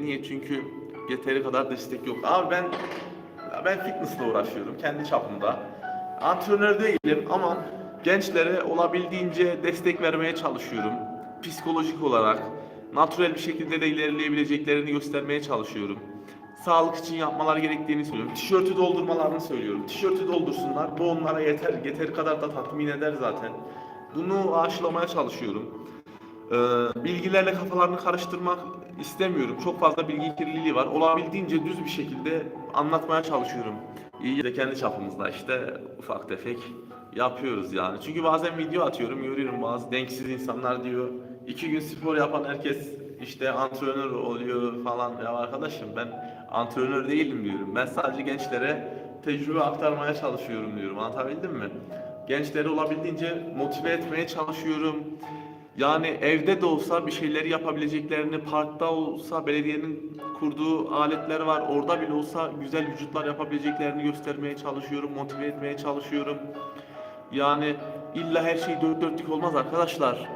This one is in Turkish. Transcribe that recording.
Niye? Çünkü yeteri kadar destek yok. Abi ben ben fitnessle uğraşıyorum kendi çapımda. Antrenör değilim ama gençlere olabildiğince destek vermeye çalışıyorum. Psikolojik olarak, natürel bir şekilde de ilerleyebileceklerini göstermeye çalışıyorum. Sağlık için yapmalar gerektiğini söylüyorum. Tişörtü doldurmalarını söylüyorum. Tişörtü doldursunlar. Bu onlara yeter. Yeteri kadar da tatmin eder zaten. Bunu aşılamaya çalışıyorum. Ee, bilgilerle kafalarını karıştırmak istemiyorum. Çok fazla bilgi kirliliği var. Olabildiğince düz bir şekilde anlatmaya çalışıyorum. İyi de kendi çapımızda işte ufak tefek yapıyoruz yani. Çünkü bazen video atıyorum, görüyorum bazı denksiz insanlar diyor. iki gün spor yapan herkes işte antrenör oluyor falan. Ya arkadaşım ben antrenör değilim diyorum. Ben sadece gençlere tecrübe aktarmaya çalışıyorum diyorum. Anlatabildim mi? Gençleri olabildiğince motive etmeye çalışıyorum. Yani evde de olsa bir şeyleri yapabileceklerini, parkta olsa belediyenin kurduğu aletler var. Orada bile olsa güzel vücutlar yapabileceklerini göstermeye çalışıyorum, motive etmeye çalışıyorum. Yani illa her şey dört dörtlük olmaz arkadaşlar.